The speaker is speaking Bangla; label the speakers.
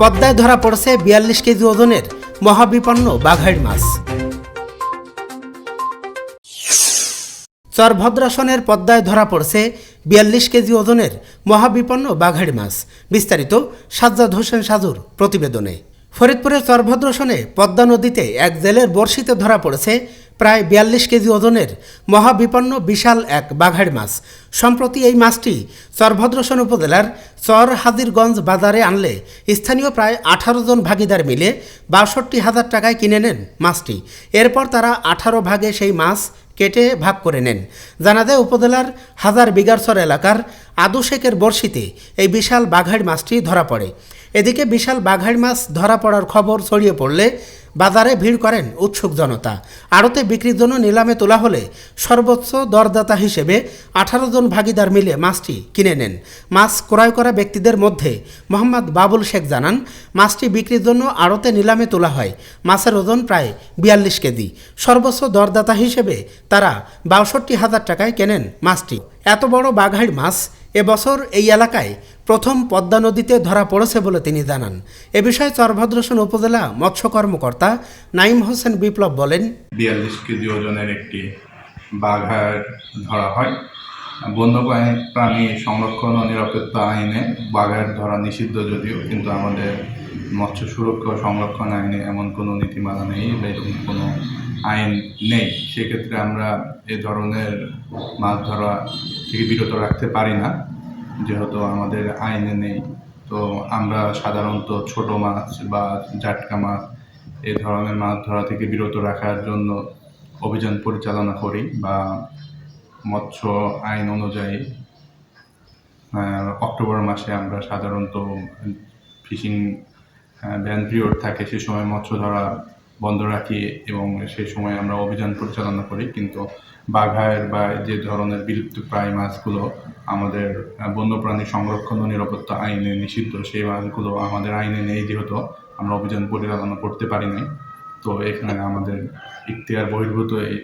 Speaker 1: পদ্মায় ধরা পড়ছে বিয়াল্লিশ কেজি ওজনের মহাবিপন্ন বাঘাইড় মাছ। চরভদ্রাসনের পদ্মায় ধরা পড়ছে বিয়াল্লিশ কেজি ওজনের মহাবিপন্ন বাঘাড়ি মাছ। বিস্তারিত সাজ্জাদ হোসেন সাজুর প্রতিবেদনে। ফরিদপুরের চরভদ্রাসনে পদ্মা নদীতে এক জেলের বর্ষিতে ধরা পড়েছে প্রায় বিয়াল্লিশ কেজি ওজনের মহাবিপন্ন বিশাল এক বাঘাড়ি মাছ। সম্প্রতি এই মাছটি চরভদ্রসন উপজেলার চর হাজিরগঞ্জ বাজারে আনলে স্থানীয় প্রায় আঠারো জন ভাগিদার মিলে বাষট্টি হাজার টাকায় কিনে নেন মাছটি। এরপর তারা আঠারো ভাগে সেই মাছ কেটে ভাগ করে নেন। জানা যায়, উপজেলার হাজার বিগারসর এলাকার আদু শেখের বর্ষিতে এই বিশাল বাঘাড় মাছটি ধরা পড়ে। এদিকে বিশাল বাঘাড় মাছ ধরা পড়ার খবর ছড়িয়ে পড়লে বাজারে ভিড় করেন উৎসুক জনতা। আড়তে বিক্রির জন্য নিলামে তোলা হলে সর্বোচ্চ দরদাতা হিসেবে আঠারো জন ভাগিদার মিলে মাছটি কিনে নেন। মাছ ক্রয় করা ব্যক্তিদের মধ্যে মোহাম্মদ বাবুল শেখ জানান, মাছটি বিক্রির জন্য আড়তে নিলামে তোলা হয়। মাছের ওজন প্রায় বিয়াল্লিশ কেজি। সর্বোচ্চ দরদাতা হিসেবে তারা বাষট্টি হাজার টাকায় কেনেন মাছটি। এত বড় বাঘাইড় মাছ এবছর এই এলাকায় প্রথম পদ্মা নদীতে ধরা পড়েছে বলে তিনি জানান। এ বিষয়ে চরভদ্রসন উপজেলা মৎস্য কর্মকর্তা নাইম হোসেন বিপ্লব বলেন,
Speaker 2: বিয়াল্লিশ কেজি ওজনের একটি বাঘার ধরা হয়। বন্যপ্রাণী প্রাণী সংরক্ষণ ও নিরাপত্তা আইনে বাঘার ধরা নিষিদ্ধ যদিও, কিন্তু আমাদের মৎস্য সুরক্ষা সংরক্ষণ আইনে এমন কোনো নীতিমালা নেই বা এরকম কোনো আইন নেই। সেক্ষেত্রে আমরা এ ধরনের মাছ ধরা থেকে বিরত রাখতে পারি না। যেহেতু আমাদের আইনে নেই, তো আমরা সাধারণত ছোট মাছ বা জাটকা মাছ, এই ধরনের মাছ ধরা থেকে বিরত রাখার জন্য অভিযান পরিচালনা করি বা মৎস্য আইন অনুযায়ী অক্টোবর মাসে আমরা সাধারণত ফিশিং ব্যান পিরিয়ড থাকে সে সময় মৎস্য ধরা বন্ধ রাখি এবং সেই সময় আমরা অভিযান পরিচালনা করি। কিন্তু বাঘায়ের বা যে ধরনের বিলুপ্ত প্রায় মাছগুলো আমাদের বন্যপ্রাণী সংরক্ষণ ও নিরাপত্তা আইনে নিষিদ্ধ, সেই মাছগুলো আমাদের আইনে নেই যেহেতু আমরা অভিযান পরিচালনা করতে পারি নাই। তো এখানে আমাদের ইখতিয়ার বহির্ভূত এই